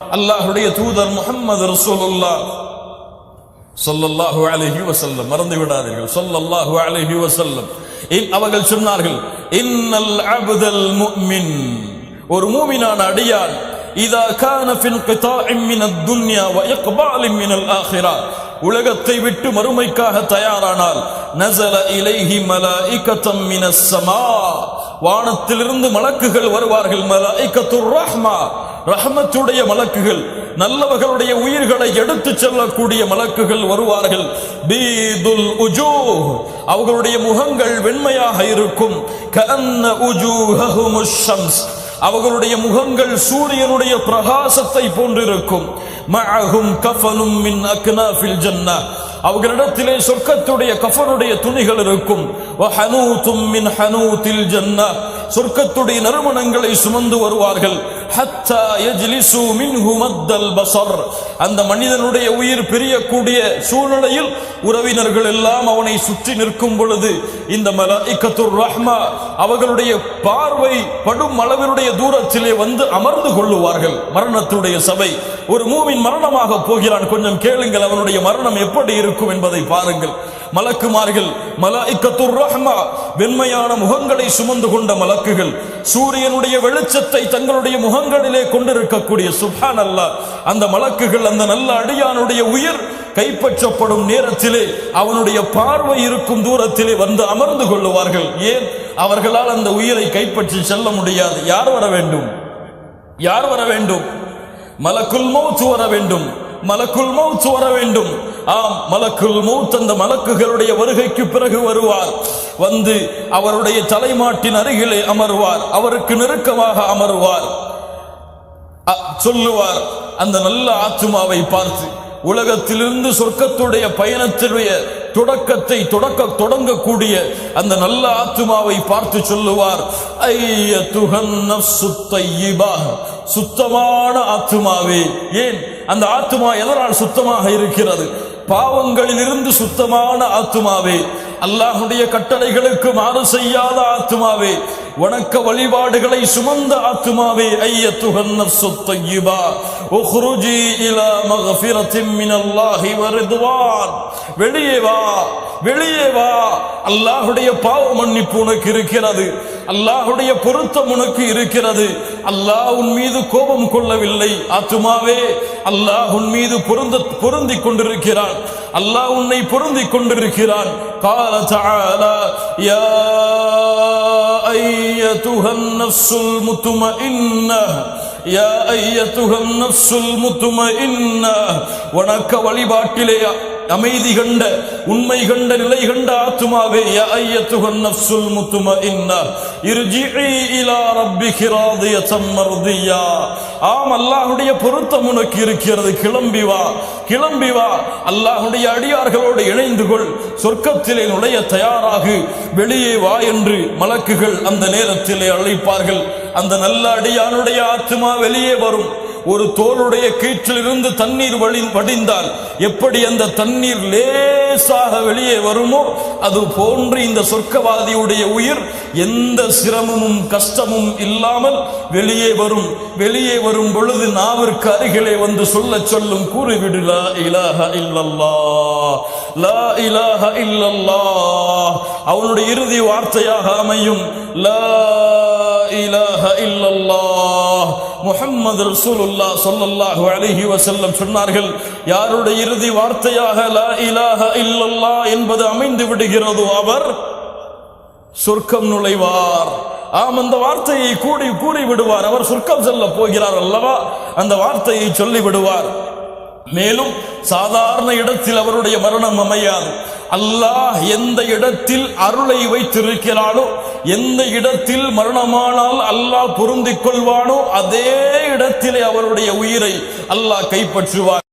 அல்லாஹுடைய தூதர் முஹம்மது ரசூலுல்லா சொல்லல்லாஹு அலஹி வசல்லம் மறந்து விடாதீர்கள் சொல்லல்லாஹு அலஹி வசல்லம் அவர்கள் சொன்னார்கள் இன்னல் அபுதல் முஃமின். ஒரு மூமினான அடியான் இதா கான ஃபின் கிதாஇம் மின் துன்யா வ இக்பாலின் ஆஹிரா. உலகத்தை விட்டு மறுமைக்காக தயாரானால் நசல இலைஹி மலாயிகத்தம் மினஸ் சமா. வானத்திலிருந்து மலக்குகள் வருவார்கள் மலாயிகத்துர் ரஹ்மா. ரஹமத்துடைய மலக்குகள் நல்லவர்களுடைய உயிர்களை எடுத்து செல்லக்கூடிய மலக்குகள் வருவார்கள். பீதுல் உஜூ அவர்களுடைய முகங்கள் வெண்மையாக இருக்கும். கன்ன உஜூஹஹுமுஷ் ஷம்ஸ் அவர்களுடைய முகங்கள் சூரியனுடைய பிரகாசத்தை போன்றிருக்கும். மஅஹும் கஃபனும் மின் அக்னாஃபில் ஜன்னா அவர்களிடத்திலே சொர்க்கத்துடைய கஃபனுடைய துணிகள் இருக்கும். வஹனூதும் மின் ஹனூத்தில் ஜன்னா சொர்க்கத்துடைய நறுமணங்களை சுமந்து வருவார்கள். ஹத்தா யஜ்லிசு மின்ஹு மத்தல் பஸர் அந்த மனிதனுடைய உயிர் பிரியக்கூடிய சூழ்நிலையில் உறவினர்கள் எல்லாம் அவனை சுற்றி நிற்கும் பொழுது இந்த மலாயிக்கத்துர் ரஹ்மா அவர்களுடைய பார்வை படும் அளவினுடைய தூரத்திலே வந்து அமர்ந்து கொள்ளுவார்கள். மரணத்துடைய சபை. ஒரு மூவின் மரணமாக போகிறான். கொஞ்சம் கேளுங்கள் அவனுடைய மரணம் எப்படி இருக்கும் என்பதை பாருங்கள். மலக்குமார்கள் மலாயிக்கத்துர் ரஹ்மா வெண்மையான முகங்களை சுமந்து கொண்ட மலக்குகள் சூரியனுடைய வெளிச்சத்தை தங்களுடைய முகங்களிலே கொண்டிருக்கக்கூடிய சுஹான் அல்லா அந்த மலக்குகள் அந்த நல்ல அடியானுடைய உயிர் கைப்பற்றப்படும் நேரத்திலே அவனுடைய பார்வை இருக்கும் தூரத்திலே வந்து அமர்ந்து கொள்ளுவார்கள். ஏன்? அவர்களால் அந்த உயிரை கைப்பற்றி செல்ல முடியாது. யார் வர வேண்டும்? யார் வர வேண்டும்? மலக்குல் மௌச்சு வர வேண்டும். மலக்குல் மௌச்சு வர வேண்டும். ஆம் மலக்குள் மூத்த அந்த மலக்குகளுடைய வருகைக்கு பிறகு வருவார். வந்து அவருடைய தலைமாட்டின் அருகிலே அமர்வார். அவருக்கு நெருக்கமாக அமர்வார். அ- சொல்லுவார் அந்த நல்ல ஆத்துமாவை பார்த்து உலகத்திலிருந்து சொர்க்கத்துடைய பயணத்தினுடைய தொடக்கத்தை தொடக்க தொடங்கக்கூடிய அந்த நல்ல ஆத்துமாவை பார்த்து சொல்லுவார். ஐய துகன்ன தையிபா. சுத்தமான ஆத்துமாவே. ஏன்? அந்த ஆத்துமா எதனால் சுத்தமாக இருக்கிறது? பாவங்களிலிருந்து சுத்தமான ஆத்துமாவே. அல்லாஹுடைய கட்டளைகளுக்கு மாறு செய்யாத ஆத்துமாவே. வணக்க வழிபாடுகளை சுமந்த ஆத்துமாவே. ஐய துகன்ன தையிபா. உஹ்ருஜி இலா மக்ஃபிரத்தின் மினல்லாஹி வ வெளியே வா வெளியே வா. அல்லாஹுடைய பாவ மன்னிப்பு உனக்கு இருக்கிறது. அல்லாஹுடைய பொருத்தம் உனக்கு இருக்கிறது அல்லாஹ் உன் மீது கோபம் கொள்ளவில்லை ஆத்துமாவே அல்லாஹ் உன் மீது பொருந்த பொருந்திக் கொண்டிருக்கிறான் அல்லாஹ் உன்னை பொருந்திக் கொண்டிருக்கிறான் قال تعالى يا أيتها النفس المطمئنة يا أيتها النفس المطمئنة வணக்க வழிபாட்டிலே அமைதி கண்ட உண்மை கண்ட நிலை கண்ட ஆத்துமாவே யா ஐயத்துஹன் நஃப்சுல் முத்துமஇன்னா இர்ஜிஇ இலா ரப்பிகி மர்தியா. ஆம் அல்லாஹ்வுடைய பொருத்தம் உனக்கு இருக்கிறது. கிளம்பி வா கிளம்பி வா. அல்லாஹ்வுடைய அடியார்களோடு இணைந்து கொள். சொர்க்கத்திலே நுழைய தயாராகு. வெளியே வா என்று மலக்குகள் அந்த நேரத்திலே அழைப்பார்கள். அந்த நல்ல அடியானுடைய ஆத்துமா வெளியே வரும். ஒரு தோளுடைய கீற்றிலிருந்து தண்ணீர் வழி வடிந்தால் எப்படி அந்த தண்ணீர் லேசாக வெளியே வருமோ அது போன்று இந்த சொர்க்கவாதியுடைய உயிர் எந்த சிரமமும் கஷ்டமும் இல்லாமல் வெளியே வரும். வெளியே வரும் பொழுது நாவிற்கு அருகிலே வந்து சொல்ல சொல்லும் கூறிவிடு லா இலாஹ இல்லல்லா லா இலாஹ இல்லல்லா அவனுடைய இறுதி வார்த்தையாக அமையும் லா இலாஹ இல்லல்லா முஹம்மது ரசூலுல்லா சொல்லல்லாஹு அலிஹி வசல்லம் சொன்னார்கள் யாருடைய இறுதி வார்த்தையாக லா இலாஹ இல்லல்லா என்பது அமைந்து விடுகிறதோ அவர் சொர்க்கம் நுழைவார். ஆம் அந்த வார்த்தையை கூடி கூறி விடுவார். அவர் சொர்க்கம் செல்ல போகிறார் அல்லவா? அந்த வார்த்தையை சொல்லி விடுவார் மேலும் சாதாரண இடத்தில் அவருடைய மரணம் அமையாது. அல்லாஹ் எந்த இடத்தில் அருளை வைத்திருக்கிறானோ எந்த இடத்தில் மரணமானால் அல்லாஹ் பொருந்திக் கொள்வானோ அதே இடத்திலே அவருடைய உயிரை அல்லாஹ் கைப்பற்றுவார்.